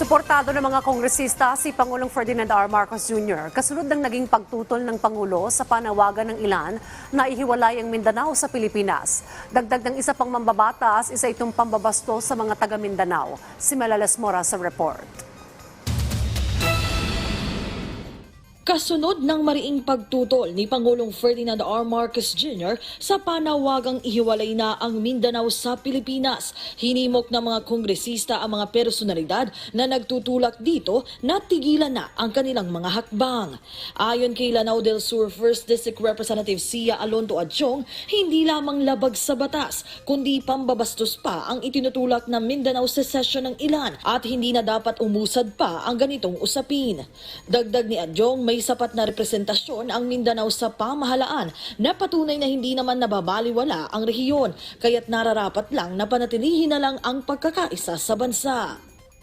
Suportado ng mga kongresista si Pangulong Ferdinand R. Marcos Jr. kasunod ng naging pagtutol ng Pangulo sa panawagan ng ilan na ihiwalay ang Mindanao sa Pilipinas. Dagdag ng isa pang mambabatas, isa itong pambabasto sa mga taga Mindanao. Si Melales Mora sa report. Kasunod ng mariing pagtutol ni Pangulong Ferdinand R. Marcos Jr. sa panawagang ihiwalay na ang Mindanao sa Pilipinas, hinimok ng mga kongresista ang mga personalidad na nagtutulak dito na tigilan na ang kanilang mga hakbang. Ayon kay Lanao del Sur 1st District Representative Sia Alonto Adjong, hindi lamang labag sa batas, kundi pambabastos pa ang itinutulak ng Mindanao secession ng ilan at hindi na dapat umusad pa ang ganitong usapin. Dagdag ni Adjong, may sapat na representasyon ang Mindanao sa pamahalaan na patunay na hindi naman nababaliwala ang rehiyon, kaya't nararapat lang na panatilihin na lang ang pagkakaisa sa bansa.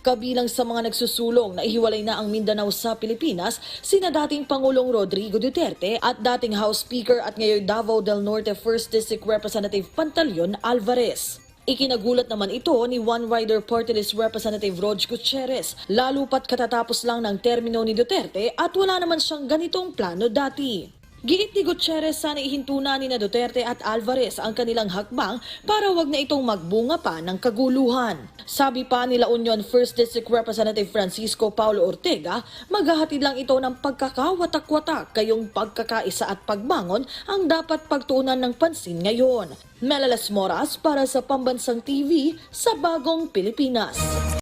Kabilang sa mga nagsusulong na ihiwalay na ang Mindanao sa Pilipinas, sina dating Pangulong Rodrigo Duterte at dating House Speaker at ngayon Davao del Norte 1st District Representative Pantaleon Alvarez. Ikinagulat naman ito ni One Rider Party Representative Rog Gutierrez, lalo pat katatapos lang ng termino ni Duterte at wala naman siyang ganitong plano dati. Giit ni Gutierrez sana ihinto na ni na Duterte at Alvarez ang kanilang hakbang para wag na itong magbunga pa ng kaguluhan. Sabi pa nila Union 1st District Representative Francisco Paulo Ortega, maghahatid lang ito ng pagkakawatak-watak kayong pagkakaisa at pagbangon ang dapat pagtuunan ng pansin ngayon. Melalas Moras para sa Pambansang TV sa Bagong Pilipinas.